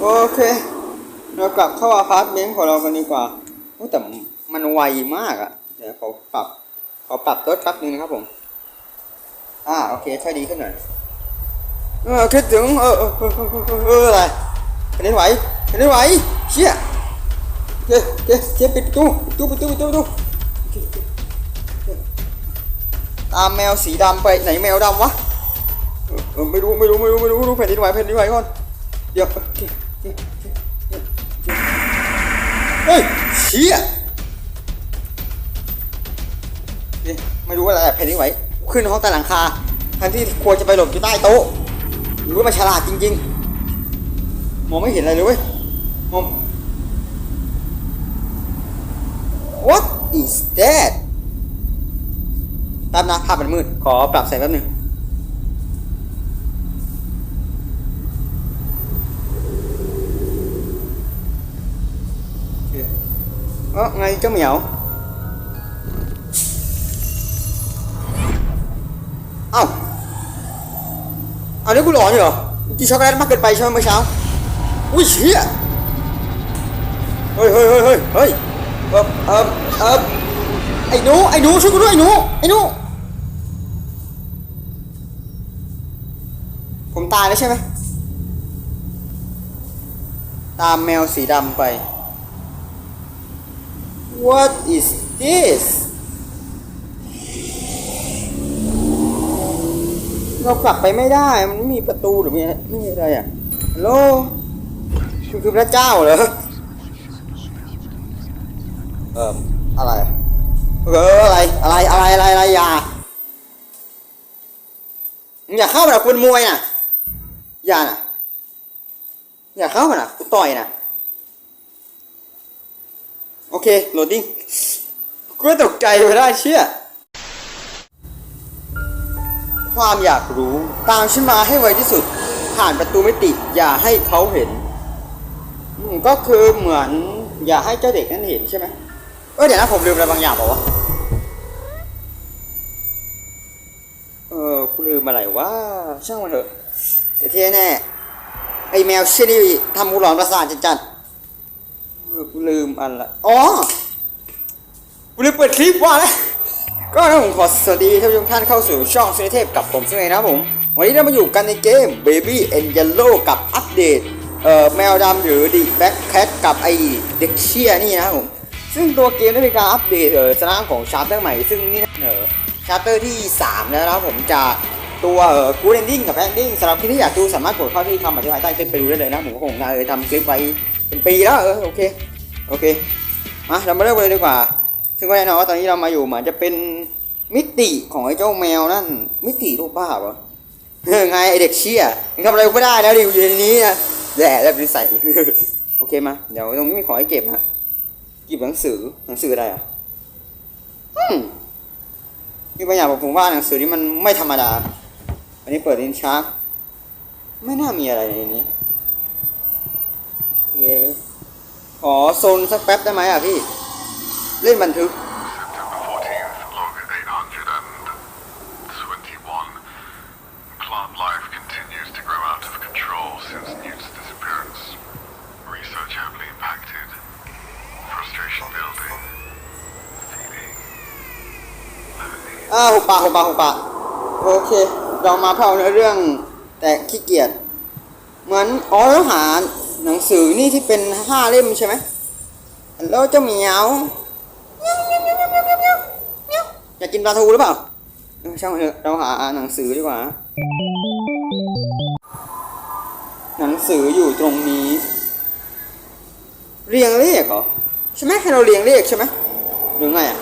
โอเค เรากลับเข้าอพาร์ตเมนต์ของเรากันดีกว่าโอ้แต่มันไวมากอะเดี๋ยวขอปรับขอปรับลดแป๊บนึงนะครับผม อ่าโอเคถ้าดีขึ้นหน่อยเออคิดถึงเออเออเออเอออะไรแผ่นดิไหวแผ่นดินไหวเชี่ยเจ๊เจ๊เจ๊ปิดตูประตูประตูประตูประตูตามแมวสีดำไปไหนแมวดำวะ เออไม่รู้ไม่รู้ไม่รู้ไม่รู้ไม่รู้แผ่นดินไหวแผ่นดินไหวก่อนเดี๋ยวโอเคโอเฮ้ยเชี่ยไม่รู้ว่าอะไรแผ่นดินไหวขึ้นห้องใต้หลังคาแทนที่ควรจะไปหลบอยู่ใต้โต๊ะหรือว่ามันฉลาดจริง ๆ มองไม่เห็นอะไรเลยเว้ยมอง What is that แป๊บนะภาพมันมืด ขอปรับแสงแป๊บหนึง เออไงเจ้าเหมียว เอ้าเอานี่กูหลอนอยู่เหรอกินช็อกโกแลตมากเกินไปใช่ไหมเมื่อเช้า อุ้ยเชี่ยเฮ้ยเฮ้ยเฮ้ยเฮ้ยเฮ้ยเออเออเออไอ้หนูไอ้หนูช่วยกูด้วยไอ้หนูไอ้หนูผมตายแล้วใช่ไหมตามแมวสีดำไป What is this เรากลับไปไม่ได้ มันไม่มีประตูหรือมีอะไรไม่มีอะไรอะฮัลโหลคุณคือพระเจ้าเหรอ เอออะไร เอออะไร อะไร อะไร อะไร อะไร อย่า อย่าเข้ามานะคุณมวยน่ะอย่าน่ะอย่าเข้ามานะกูต่อยน่ะ โอเค โหลดดิ้งกูก็ตกใจไปได้เชี่ย ความอยากรู้ ตามฉันมาให้ไวที่สุด ผ่านประตูมิติอย่าให้เขาเห็น ก็คือเหมือนอย่าให้เจ้าเด็กนั้นเห็นใช่ไหมเออเดี๋ยวนะผมลืมอะไรบางอย่างเปล่าวะ เออกูลืมอะไรวะช่างมันเถอะแต่ที่แน่ไอแมวเชยนี่ทำกูหลอนประสาทจัดๆ ลืมอันละอ๋อลืมเปิดคลิปว่าแล้วก็นะผมขอสวัสดีท่านผู้ชมท่านเข้าสู่ช่องสุนิเทพกับผมซึ่งเองนะผม วันนี้เรามาอยู่กันในเกม Baby and Yellow กับอัปเดตเอ่อแมวดำหรือ The Black Cat กับไอเด็กเชียนี่นะผม ซึ่งตัวเกมได้มีการอัปเดตเออสนามของชาร์เตอร์ใหม่ซึ่งนี่นะเออชาร์เตอร์ที่ 3 แล้วนะผมจากตัวเอ่อ Good Ending กับ Ending สำหรับใครที่อยากดูสามารถกดเข้าที่คำอธิบายใต้คลิปไปดูได้เลยนะผมก็คงเออทำคลิปไว้เป็นปีแล้วเออโอเค โอเคมาเรามาเริ่มกันเลยดีกว่า ซึ่งก็แน่นอนว่าตอนนี้เรามาอยู่เหมือนจะเป็นมิติของไอ้เจ้าแมวนั่น มิติรูปภาพเหรอไงไอเด็กเชี่ยยังทำอะไรไม่ได้แล้วดิอยู่ในนี้นะแย่แล้วนิสัยโอเคมา เดี๋ยวตรงนี้มีของให้เก็บฮะเก็บหนังสือหนังสืออะไรอะมีบางอย่างผมว่าหนังสือนี้มันไม่ธรรมดา อันนี้เปิดลิ้นชัก ไม่น่ามีอะไรในนี้โอเค ขอโซนสักแป๊บได้ไหมอะพี่ เล่นบันทึก September 14th, log 821. Plant life continues to grow out of control since Newt's disappearance. Research heavily impacted. Frustration building. Feeling. lonely. อ่าหุบปากหุบปากหุบปากโอเค เรามาเผ่าเนื้อเรื่องแต่ขี้เกียจ เหมือนอ๋อแล้วหา หนังสือนี่ที่เป็นห้าเล่มใช่ไหมแล้วเจ้าเหมียวอยากกินปลาทูหรือเปล่าช่างเถอะเราหาหนังสือดีกว่า หนังสืออยู่ตรงนี้ เรียงเลขเหรอใช่ไหมให้เราเรียงเลขใช่ไหมหรือไงอะ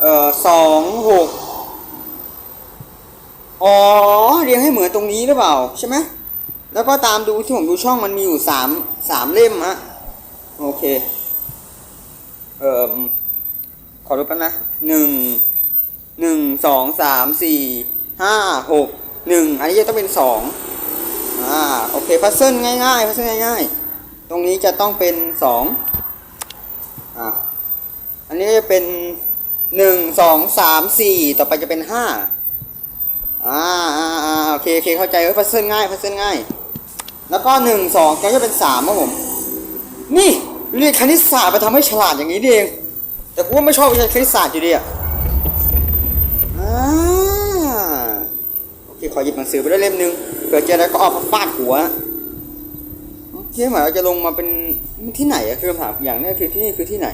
เอ่อสองหกอ๋อเรียงให้เหมือนตรงนี้หรือเปล่าใช่ไหม แล้วก็ตามดูที่ผมดูช่องมันมีอยู่สามสามเล่มฮะโอเค เอ่อขอรูปแป๊บนะหนึ่งหนึ่งสองสามสี่ห้าหกหนึ่งอันนี้จะต้องเป็นสองอ่าโอเคพัซเซิลง่ายๆพัซเซิลง่ายๆ ตรงนี้จะต้องเป็นสองอ่าอันนี้จะเป็นหนึ่งสองสามสี่ต่อไปจะเป็นห้าอ่าอ่าอ่าโอเคโอเคเข้าใจเออพัซเซิลง่ายพัซเซิลง่าย แล้วก็หนึ่งสองก็จะเป็นสามครับผม นี่เรียนคณิตศาสตร์มาทำให้ฉลาดอย่างนี้เอง แต่กูว่าไม่ชอบวิชาคณิตศาสตร์อยู่ดีอะโอเคขอหยิบหนังสือไปด้วยเล่มหนึงเผื่อเจออะไรก็เอามาฟาดหัวโอเคหมายเราจะลงมาเป็นที่ไหนอะคือคำถามอย่างนี้คือที่นี่คือที่ไหน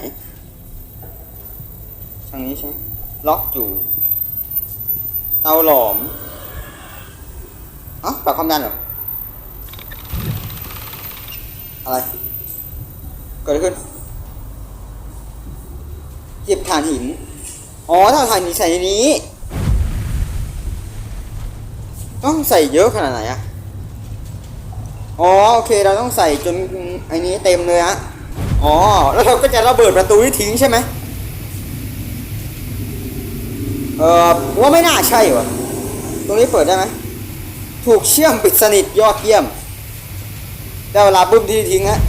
ทางนี้ใช่ไหมล็อกอยู่ เตาหลอมอ้าปรับความดันเหรอ อะไร เกิดอะไรขึ้นเก็บถ่านหิน อ๋อถ้าเอาถ่านหินใส่ในนี้ ต้องใส่เยอะขนาดไหนอะอ๋อโอเคเราต้องใส่จนไอ้นี้เต็มเลยฮะ อ๋อแล้วเราก็จะระเบิดประตูที่ทิ้งใช่ไหมเออว่าไม่น่าใช่วะตรงนี้เปิดได้ไหมถูกเชื่อมปิดสนิทยอดเยี่ยม ได้เวลาปุ๊บที่ทิ้งฮะ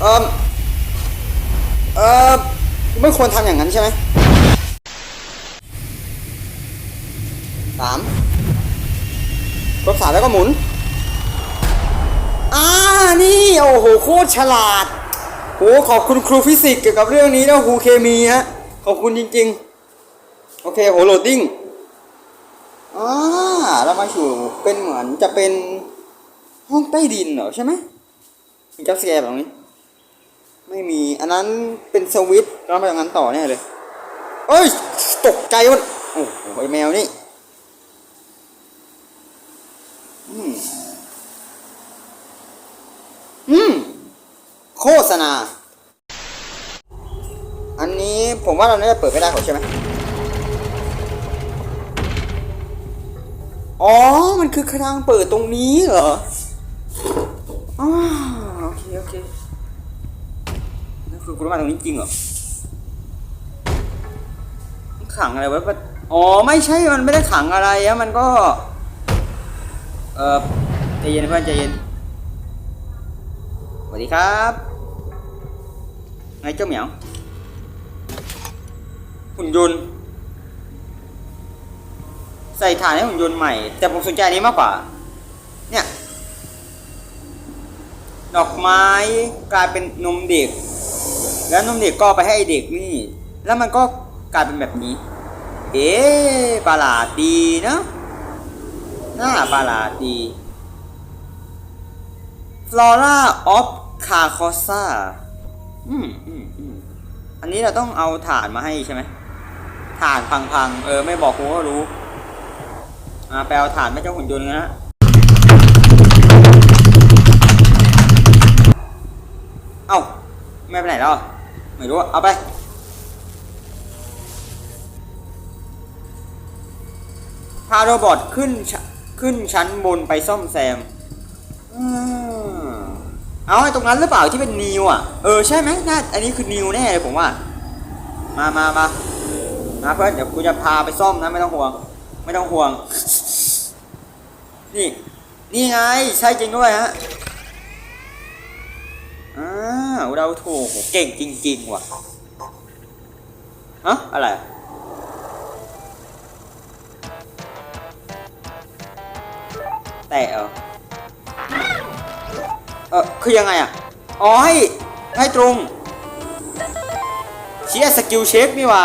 เออเออไม่ควรทำอย่างนั้นใช่ไหมสามกดสามแล้วก็หมุน อ่า นี่ โอ้โห โคตรฉลาดโหขอบคุณครูฟิสิกส์เกี่ยวกับเรื่องนี้นะครูเคมีฮะ ขอบคุณจริง ๆ โอเค โห โหลดดิ้งอ่า รามาอยู่เป็นเหมือนจะเป็นห้องใต้ดินเหรอใช่ไหมมีจับสแกร์แบบนี้ ไม่มีอันนั้นเป็นสวิตช์เรามาจากนั้นต่อแน่เลย เอ้ย ตกใจมันโอ้โหแมวนี่อืมอืมโฆษณา อันนี้ผมว่าเราน่าจะเปิดไม่ได้ขอใช่ไหม อ๋อ มันคือทางเปิดตรงนี้เหรออ๋อโอเค โอเคนั่นคือคุณมาตรงนี้จริงเหรอขังอะไรไว้ปะอ๋อ ไม่ใช่ มันไม่ได้ขังอะไรอะมันก็ เออใจเย็นเพื่อนใจเย็น สวัสดีครับ ไงเจ้าเหมียวหุ่นยนต์ ใส่ฐานให้หุ่นยนต์ใหม่ แต่ผมสนใจนี้มากกว่า เนี่ย ดอกไม้กลายเป็นนมเด็ก แล้วนมเด็กก็ไปให้เด็กนี่ แล้วมันก็กลายเป็นแบบนี้ เอ๊ประหลาดดีนะน่าประหลาดดี Flora of Carcosa อืมอืมอืมอันนี้เราต้องเอาฐานมาให้ใช่ไหมฐานพังๆ เออ ไม่บอกกูก็รู้ อาไปเอาฐานมาเจ้าหุ่นยนต์กันะเอ้าไม่ไปไหนแล้วไม่รู้เอาไปพาโรบอทขึ้นชขึ้นชั้นบนไปซ่อมแซมอืมเอาไอ้ตรงนั้นหรือเปล่าที่เป็นนิวอะ เออใช่ไหมน่าอันนี้คือนิวแน่เลยผมว่า มามามามาเพื่อนเดี๋ยวกูจะพาไปซ่อมนะไม่ต้องห่วง ไม่ต้องห่วง นี่ นี่ไง ใช่จริงด้วยฮะอ้าวเราถูกโหเก่งจริง ๆ ว่ะฮะอะไรแตะเหรอเออคือยังไงอะ อ๋อให้ให้ตรงเชียสกิลเช็คนี่ว่ะ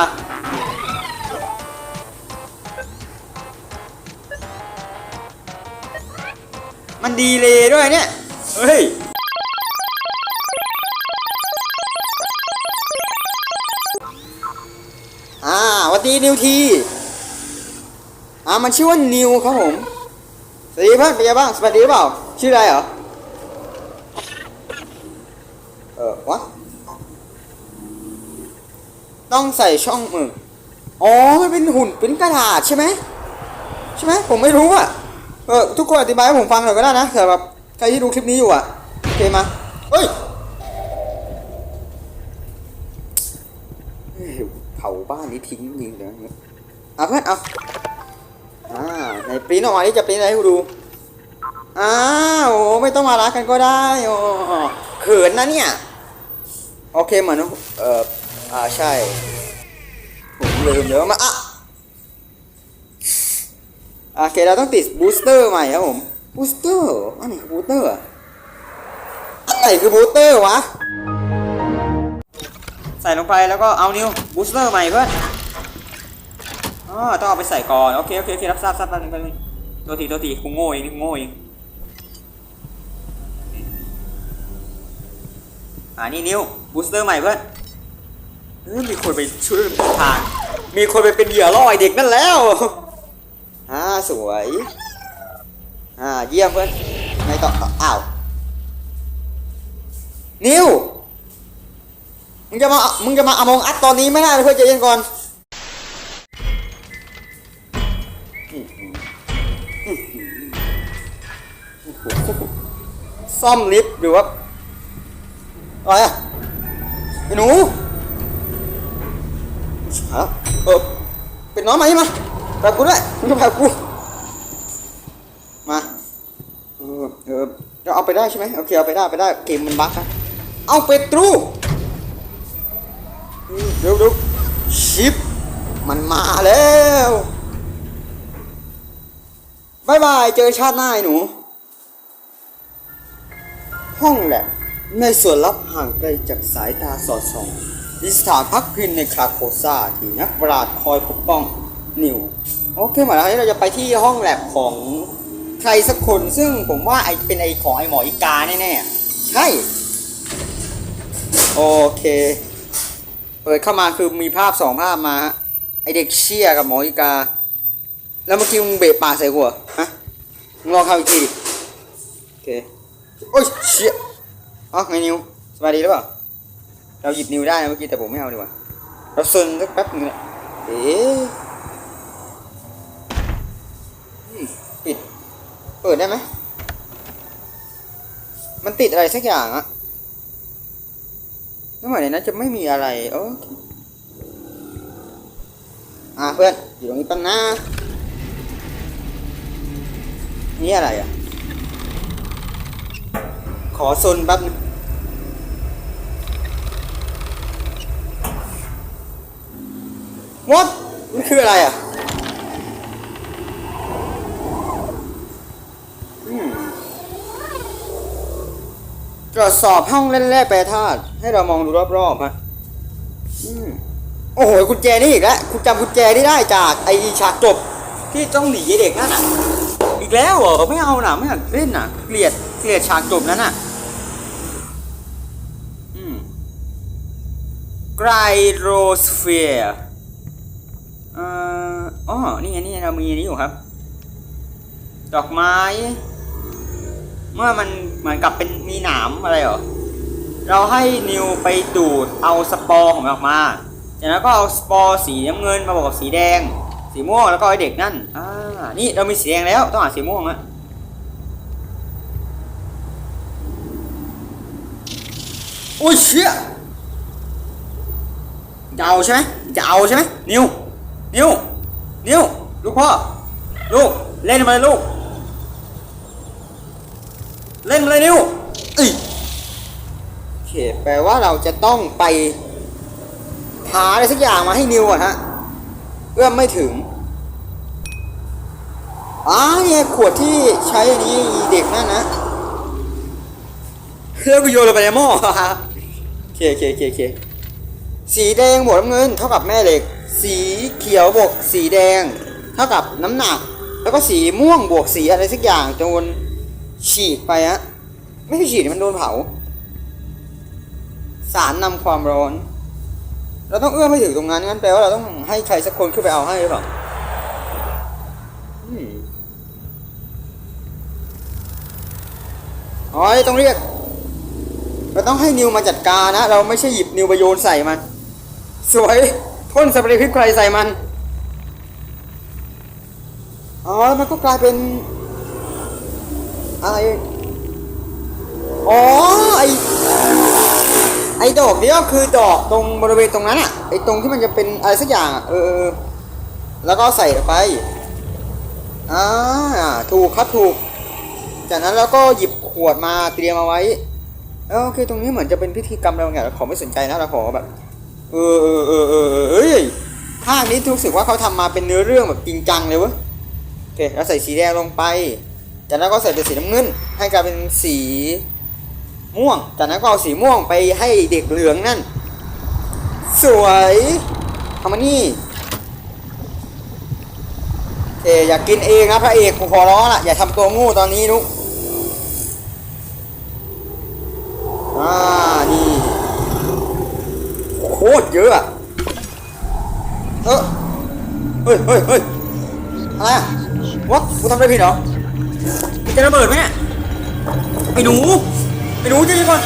ดีเลยด้วยเนี่ย เฮ้ย อ่าหวัสดีนิวที อ่ามันชื่อว่านิวครับผม สวัสดีเพื่อนเป็นไงบ้าง สวัสดีหรือเปล่า ชื่ออะไรเหรอ เออวะ ต้องใส่ช่องมืออ๋อ มันเป็นหุ่นเป็นกระดาษใช่ไหม ใช่ไหม ผมไม่รู้อะ เออทุกคนอธิบายให้ผมฟังหน่อยก็ได้นะเผื่อแบบใครที่ดูคลิปนี้อยู่อะโอเคมาเฮ้ยเผาบ้านนี้ทิ้งจริงเดียวนี้อะเพื่อนเอาอ่าในปริ้นออกมาที่จะปริ้นอะไรให้ดูอ้าวโอ้ไม่ต้องมารักกันก็ได้โอ้เขินนะเนี่ยโอเคเหมือนเอออ่าใช่ผมลืมเดี๋ยวมาอะ โอเคเราต้องติดบูสเตอร์ใหม่ครับผมบูสเตอร์อันไหนคือบูสเตอร์อันไหนคือบูสเตอร์วะใส่ลงไปแล้วก็เอานิวบูสเตอร์ใหม่เพื่อนอ๋อต้องเอาไปใส่ก่อนโอเคโอเคโอเครับทราบทราบแป๊บนึงแป๊บนึงตัวทีตัวทีกูโง่เองนี่กูโง่เองอ่านี่นิวบูสเตอร์ใหม่เพื่อนมีคนไปช่วยทางมีคนไปเป็นเหยื่อล่อไอเด็กนั่นแล้ว อ่าสวย อ่าเยี่ยมเพื่อนไม่ต่อต่ออ้าวนิวมึงจะมามึงจะมาอมองอัดตอนนี้ไม่ได้นะเพื่อนใจเย็นก่อนซ่อมลิฟต์หรือว่าอะไรอะไอ้หนูฮะเออเป็นน้องไหมมา แบบกูด้วยมึงจะแบบกู มาเออเออเราเอาไปได้ใช่ไหมโอเคเอาไปได้ไปได้เกมมันบั๊กนะเอาเปตรูเร็วเร็วชิปมันมาแล้วบายบายเจอชาติหน้าหนู ห้องแลบในส่วนลับห่างไกลจากสายตาสอดส่องดิสถานพักพิงในคาโคซาที่นักปราชญ์คอยปกป้องนิว โอเคหมายแล้วเราจะไปที่ห้องแลบของใครสักคนซึ่งผมว่าไอเป็นไอของไอหมออีกาแน่ๆใช่โอเค เปิดเข้ามาคือมีภาพสองภาพมาฮะไอเด็กเชี่ยกับหมออีกา แล้วเมื่อกี้มึงเบะปากใส่หรอฮะมึงลองเข้าอีกทีโอเคโอ้ยเชี่ยอ๋อไงนิวสบายดีหรือเปล่าเราหยิบนิวได้นะเมื่อกี้แต่ผมไม่เอาดีกว่าเราซนสักแป๊บนึงนะเอ๊ะ ปิดได้ไหม มันติดอะไรสักอย่างอะแล้วเหมือนในนั้นจะไม่มีอะไรโอเคอะเพื่อน อยู่ตรงนี้ปั้นนะนี่อะไรอะขอซนแป๊บนึง What มันคืออะไรอะ ตรวจสอบห้องเล่นแร่แปรธาตุให้เรามองดูรอบๆฮะอืมโอ้โหกุญแจนี่อีกแล้วคุณจำกุญแจนี่ได้จากไอฉากจบที่ต้องหนีเด็กนั่นอะอีกแล้วเหรอไม่เอาหน่ะไม่อยากเล่นน่ะ เกลียดเกลียดฉากจบนั้นอะอืมไกรโรสเฟียร์อ๋อนี่ไงนี่ไงเรามีอันนี้อยู่ครับ ดอกไม้ เมื่อมันเหมือนกับเป็นมีหนามอะไรเหรอ เราให้นิวไปดูดเอาสปอร์ของมันออกมา จากนั้นก็เอาสปอร์สีน้ำเงินมาบอกกับสีแดง สีม่วงแล้วก็ไอเด็กนั่น อ่า นี่เรามีสีแดงแล้วต้องหาสีม่วงอะโอ้ยเชี่ยจะเอาใช่ไหมจะเอาใช่ไหมนิว นิว นิว ลูกพ่อ ลูก เล่นมาเลยลูก เล่นมาเลยนิวเอ้ยโอเคแปลว่าเราจะต้องไปหาอะไรสักอย่างมาให้นิวอะฮะเอื้อมไม่ถึงอ้าเนี่ยขวดที่ใช้อันนี้เด็กนั่นนะแล้วกูโยนลงไปในหม้อโอเคโอเคโอเคโอเคสีแดงบวกน้ำเงินเท่ากับแม่เหล็ก สีเขียวบวกสีแดง เท่ากับน้ำหนัก แล้วก็สีม่วงบวกสีอะไรสักอย่างจน ฉีกไปฮะไม่ใช่ฉีดมันโดนเผา สารนำความร้อน เราต้องเอื้อมให้ถึงตรงนั้นงั้นแปลว่าเราต้องให้ใครสักคนขึ้นไปเอาให้หรือเปล่าอ๋อต้องเรียก เราต้องให้นิวมาจัดการนะ เราไม่ใช่หยิบนิวไปโยนใส่มัน สวยพ่นสเปรย์พริกไทยใส่มัน อ๋อ มันก็กลายเป็น อะไรอ๋อไอไอดอกนี้ก็คือดอกตรงบริเวณตรงนั้นอะไอตรงที่มันจะเป็นอะไรสักอย่างเออ แล้วก็ใส่ไปอ่าถูกครับถูก จากนั้นเราก็หยิบขวดมาเตรียมเอาไว้เออโอเคตรงนี้เหมือนจะเป็นพิธีกรรมอะไรบางอย่างเราขอไม่สนใจนะเราขอแบบ เออเออเออเออเอ้ยภาคนี้รู้สึกว่าเขาทำมาเป็นเนื้อเรื่องแบบจริงจังเลยเวะเคเราใส่สีแดงลงไป จากนั้นก็ใส่เป็นสีน้ำเงิน ให้กลายเป็นสีม่วง จากนั้นก็เอาสีม่วงไปให้เด็กเหลืองนั่น สวยทำมานี่โอเคอยากกินเองนะพระเอกขอร้องละอย่าทำตัวงูตอนนี้นุกอ่านี่โคตรเยอะอะเออเฮ้ยเฮ้ยเฮ้ยอะไรอะวะกูทำอะไรผิดเหรอ จะระเบิดไหมเนี่ยไอ้หนูไอ้หนูจะยังก่อน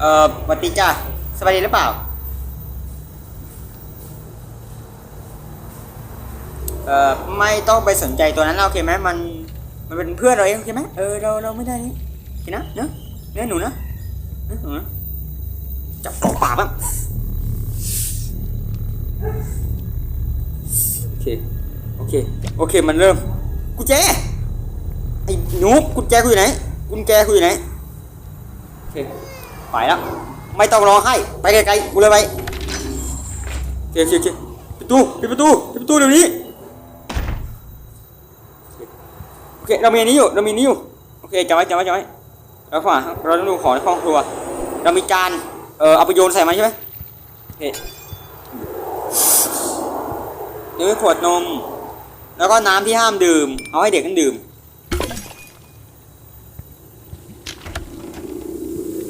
เอ่อสวัสดีจ้าสบายดีหรือเปล่า เอ่อ ไม่ต้องไปสนใจตัวนั้นนะโอเคไหมมัน มันเป็นเพื่อนเราเองโอเคไหมเออ เรา เราไม่ได้นี่โอเคนะเนอะเนื้อหนูนะเนื้อหนูนะจับกองปากบ้าง โอเค โอเค โอเค มันเริ่ม กุญแจ ไอ้หนูกุญแจกูอยู่ไหน กุญแจกูอยู่ไหน โอเค ไปแล้ว ไม่ต้องรอให้ ไปไกลๆ กูเลยไปโอเคโอเคโอเคประตูปิดประตูปิดประตูเดี๋ยวนี้ โอเค เรามีอันนี้อยู่ เรามีนนี้อยู่ โอเคจำไว้จำไว้จำไว้แล้วขวาเราต้องดูของในห้องครัว เรามีจาน เออเอาไปโยนใส่มันใช่ไหมโอเค เดี๋ยวมีขวดนม แล้วก็น้ำที่ห้ามดื่ม เอาให้เด็กนั้นดื่ม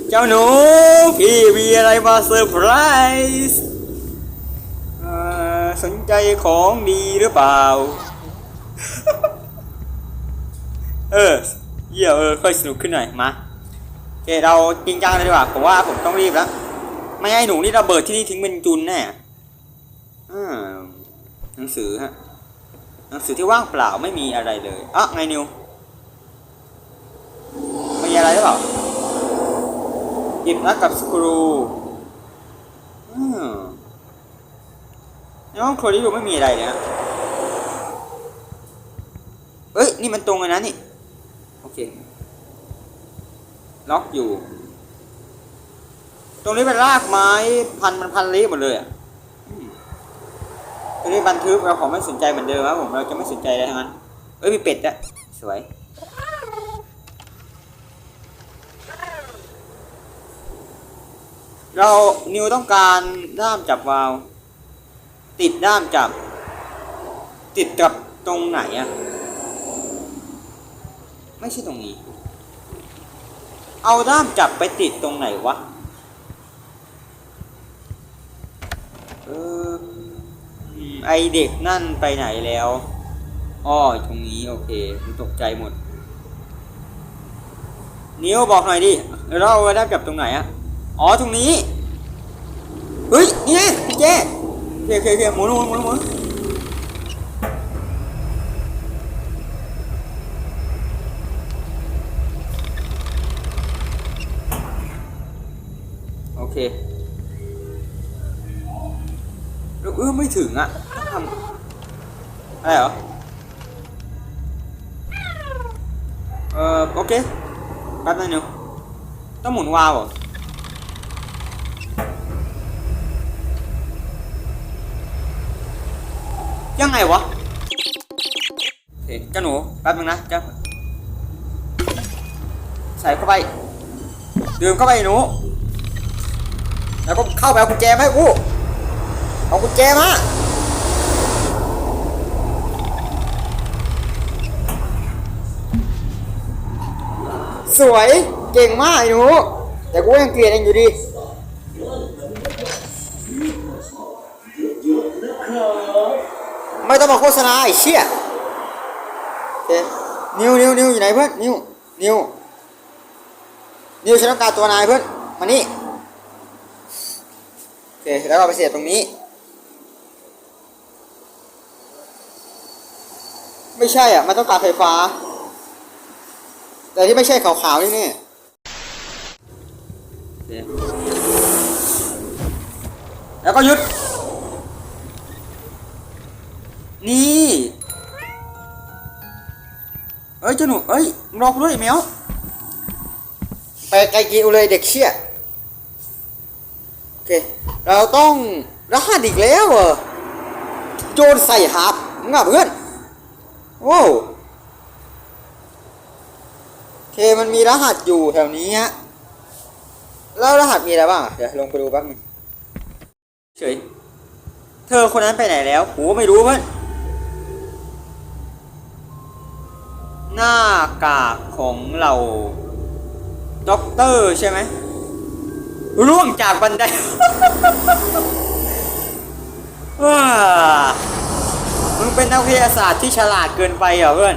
เจ้าหนู พี่มีอะไรมาเซอร์ไพรส์สนใจของดีหรือเปล่า เออเยี่ยเออค่อยสนุกขึ้นหน่อยมาโอเคเราจริงจังเลยดีกว่าผมว่าผมต้องรีบแล้ว ไม่ให้หนูนี่ระเบิดที่นี่ทิ้งเป็นจุนแน่อ่า หนังสือฮะหนังสือที่ว่างเปล่าไม่มีอะไรเลยอะไงนิวมีอะไรหรือเปล่าหยิบนัดกับสกรูอืมในห้องครัวที่ดูไม่มีอะไรเลยนะเอ้ยนี่มันตรงเลยนะนี่โอเคล็อกอยู่ ตรงนี้เป็นรากไม้พันมันพันเละหมดเลยอะ ตรงนี้บันทึกเราขอไม่สนใจเหมือนเดิมครับผมเราจะไม่สนใจอะไรทั้งนั้นเอ้ยมีเป็ดอะสวยเรานิวต้องการด้ามจับวาว ติดด้ามจับ ติดกับตรงไหนอะไม่ใช่ตรงนี้ เอาด้ามจับไปติดตรงไหนวะ เออ ไอเด็กนั่นไปไหนแล้วอ้อตรงนี้โอเคมันตกใจหมด นิวบอกหน่อยดิเราเอาด้จับตรงไหนอะอ๋อตรงนี้เฮ้ยนี่ไงพี่เจ๊เคโอเคโอเคหมุนหมุนหมุนหมุนโอเคแล้วเออไม่ถึงอะ อะไรเหรอ เออโอเคแป๊บนึงนิวต้องหมุนวาล์วเหรอยังไงวะโอเคเจ้าหนูแป๊บนึงนะเจ้าใส่เข้าไปดื่มเข้าไปหนู แล้วก็เข้าไปเอากุญแจมาให้กูเอากุญแจมา สวยเก่งมากไอ้หนูแต่กูยังเกลียดเองอยู่ดีไม่ต้องมาโฆษณาไอ้เชี่ยเนิวนิวนิวอยู่ไหนเพื่อนนิวนิวนิวฉันต้องการตัวนายเพื่อนมานี่โอเคแล้วเราไปเสียบตรงนี้ ไม่ใช่อะมันต้องการไฟฟ้า แต่ที่ไม่ใช่ขาวๆนี่นี่แล้วก็หยุด นี่เอ้ยเจ้าหนูเอ้ยรอกูด้วยไอ้แมวไปไกลกีอุเลยเด็กเชี่ยโอเค เราต้องรหัสอีกแล้วเหรอโจนใส่หับงอะเพื่อน โอ้ เคมันมีรหัสอยู่แถวนี้ฮะ แล้วรหัสมีอะไรบ้าง เดี๋ยวลงไปดูแป๊บนึงเฉย เธอคนนั้นไปไหนแล้วกูไม่รู้เพื่อนหน้ากากของเราด็อกเตอร์ใช่ไหมร่วงจากบันไดว้ามึงเป็นนักวิทยาศาสตร์ที่ฉลาดเกินไปเหรอเพื่อน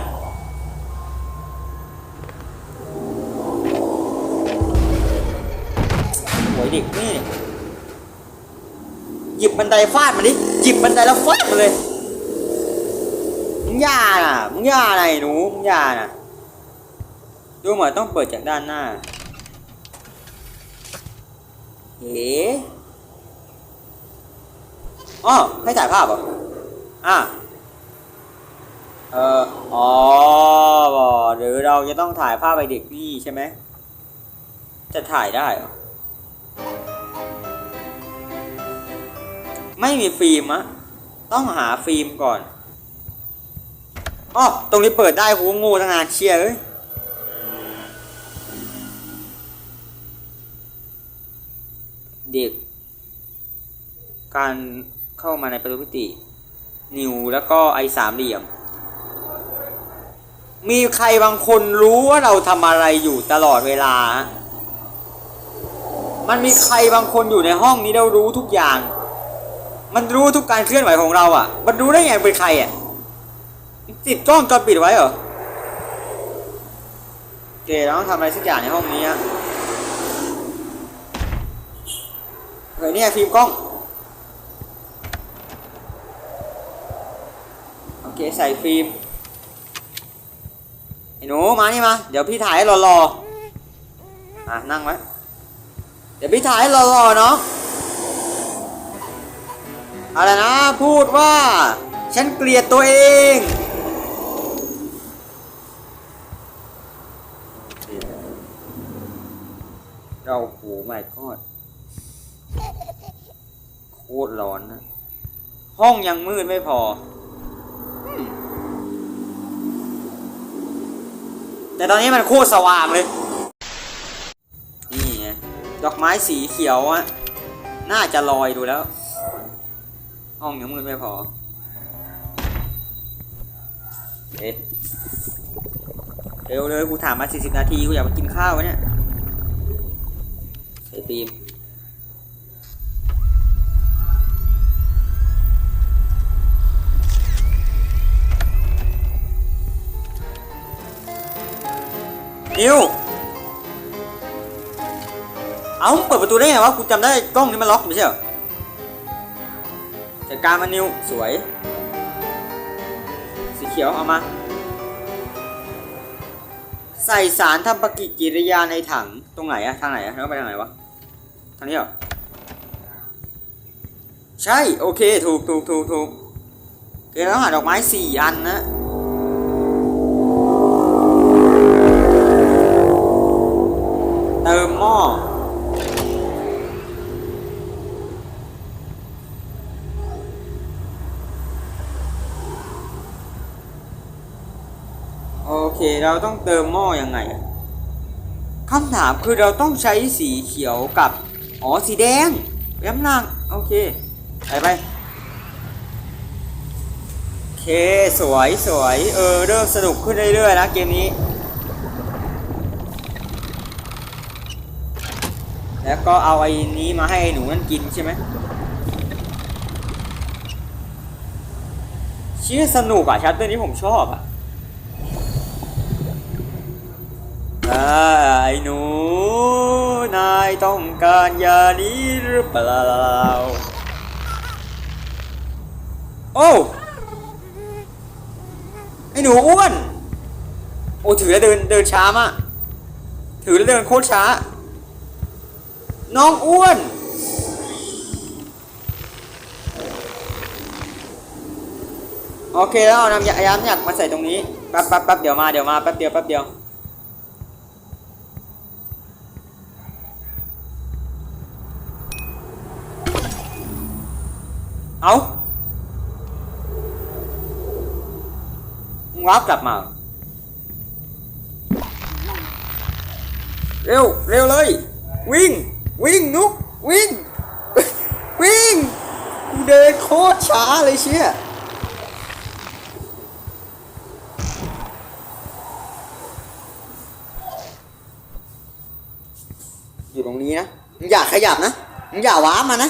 เด็กนี่หยิบบันไดฟาดมันดิหยิบบันไดแล้วฟาดมันเลยมึงย่าน่ะมึงย่าไหนหนูมึงย่าน่ะดูเหมือนต้องเปิดจากด้านหน้าเอ๋อ๋อให้ถ่ายภาพเหรออะเอออ๋อหรือเราจะต้องถ่ายภาพไปเด็กนี่ใช่ไหมจะถ่ายได้เหรอ ไม่มีฟิล์มอะต้องหาฟิล์มก่อนอ๋อตรงนี้เปิดได้กูง่ตั้งนานเชียร์เอ้ยเด็ก การเข้ามาในประตูพิติ นิวแล้วก็ไอสามเหลี่ยม มีใครบางคนรู้ว่าเราทำอะไรอยู่ตลอดเวลา มันมีใครบางคนอยู่ในห้องนี้เรารู้ทุกอย่าง มันรู้ทุกการเคลื่อนไหวของเราอะ มันรู้ได้ไงเป็นใครอะติดกล้องจอปิดไว้เหรอโอเคเราต้องทำอะไรสักอย่างในห้องนี้ฮะเฮ้ยเนี่ยฟิล์มกล้องโอเคใส่ฟิล์มไอ้หนูมานี่มา เดี๋ยวพี่ถ่ายให้รอๆอะนั่งไว้เดี๋ยวพี่ถ่ายให้รอๆเนาะ อะไรนะ พูดว่า ฉันเกลียดตัวเองเราโหไม่กอดโคตรร้อนนะ ห้องยังมืดไม่พอ แต่ตอนนี้มันโคตรสว่างเลย นี่ไงดอกไม้สีเขียวอะน่าจะลอยดูแล้ว ห้องยังมืดไม่พอ เอ๊ะเร็วเลยกูถามมา40นาทีกูอยากไปกินข้าววะเนี่ยใส่ฟิล์มนิวเอาเปิดประตูได้ไงวะกูจำได้กล้องนี้มันล็อกไม่ใช่เหรอ จัดการมันนิวสวย สีเขียวเอามา ใส่สารทำปฏิกิริยาในถังตรงไหนอะทางไหนอะแล้วไปทางไหนวะทางนี้เหรอใช่ โอเค ถูกถูกถูกถูกเคแล้วหาดอกไม้สี่อันนะเติมหม้อ โอ เราต้องเติมหม้อยังไงคำถามคือเราต้องใช้สีเขียวกับ อ๋อ สีแดงแย้มนาง โอเค ไปไปโอเค สวยสวยเออ เริ่มสนุกขึ้นเรื่อยๆนะเกมนี้ แล้วก็เอาไอ้นี้มาให้ไอ้หนูนั่นกินใช่ไหมชื่อสนุกอะชัตเตอร์นี้ผมชอบอะ อ่าไอ้หนู นายต้องการยานี้หรือเปล่า โอ้ไอ้หนูอ้วน โอ้ถือแล้วเดินเดินช้ามากถือแล้วเดินโคตรช้า น้องอ้วนโอเคแล้วเอานำยาย้ำหยักมาใส่ตรงนี้แป๊บแป๊บแป๊บเดี๋ยวมาเดี๋ยวมาแป๊บเดียวแป๊บเดียว เอามึงวาร์ปกลับมา เร็ว เร็วเลย วิ่ง วิ่งนุก วิ่ง วิ่ง กูเดินโคตรช้าเลยเชี่ยอยู่ตรงนี้นะ มึงอย่าขยับนะ มึงอย่าว้ามานะ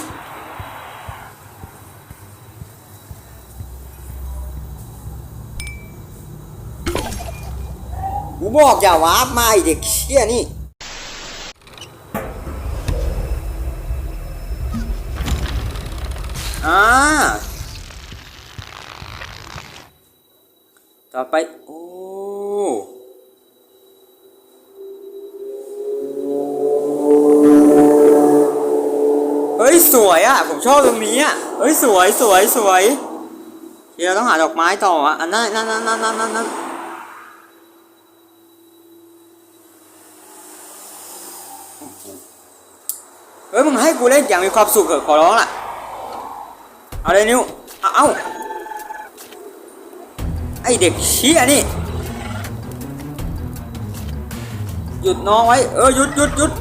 บอกอย่าวาร์ปมาไอเด็กเชี่ยนี่ อ่า ต่อไป โอ้เฮ้ย สวยอะ ผมชอบตรงนี้อะเฮ้ย สวยสวยสวยเดี๋ยวต้องหาดอกไม้ต่ออะอันนั้นนั่นนั่นนั่นนั่นนั่นนั่นเฮ้ย มึงให้ กูเล่นอย่างมีความสุขเถอะขอร้องล่ะ เอาเลยนิวเอาเอาไอเด็กเชี่ยนี่ หยุดน้องไว้ เออหยุดหยุดหยุด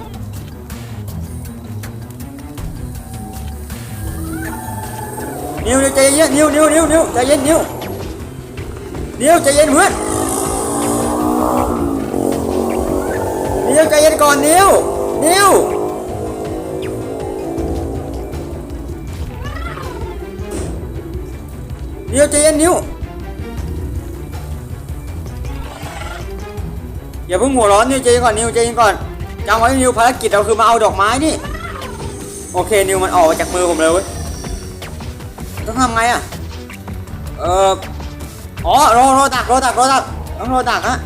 นิวนิวใจเย็นนิวนิวนิวนิวใจเย็นนิวนิวใจเย็นเพื่อนนิวใจเย็นก่อนนิวนิว นิวใจเย็นนิวอย่าเพิ่งหัวร้อนนิวใจเย็นก่อนนิวใจเย็นก่อนจำไว้นิวภารกิจเราคือมาเอาดอกไม้นี่โอเคนิวมันออกมาจากมือผมเลยเว้ยต้องทำไงอะเอออ๋อรอรอตักรอตักรอตักต้องรอตักฮะ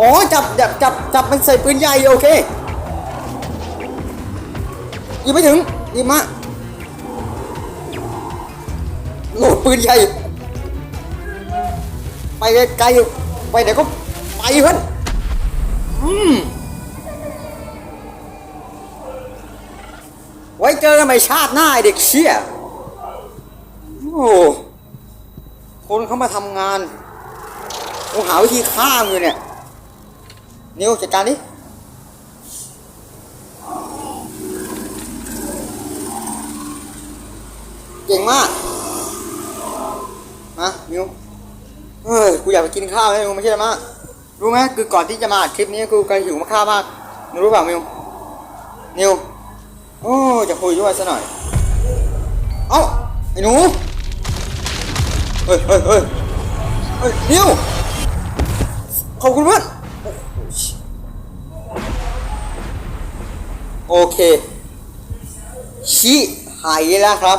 อ๋อจับจับจับจับมันใส่ปืนใหญ่โอเคยิงไม่ถึงยิงมา ปืนใหญ่ไปไกลไปไหนก็ไปเพื่อนอืมไว้เจอกันใหม่ชาติหน้าไอเด็กเชี่ยโอ้คนเขามาทำงานกูหาวิธีฆ่ามึงอเนี่ยนิวจัดการดิเก่งมาก มานิวเฮ้ยกูอยากไปกินข้าวแล้วนิวไม่ใช่หรอมากรู้ไหมคือก่อนที่จะมาอัดคลิปนี้กูกำลังหิวมาข้าวมากมึงรู้เปล่านิวนิวโอ้จะคุยด้วยซะหน่อยเอ้าไอ้หนูเฮ้ยเฮ้ยเฮ้ยเฮ้ยนิวขอบคุณเพื่อนโอเคชิหายแล้วครับ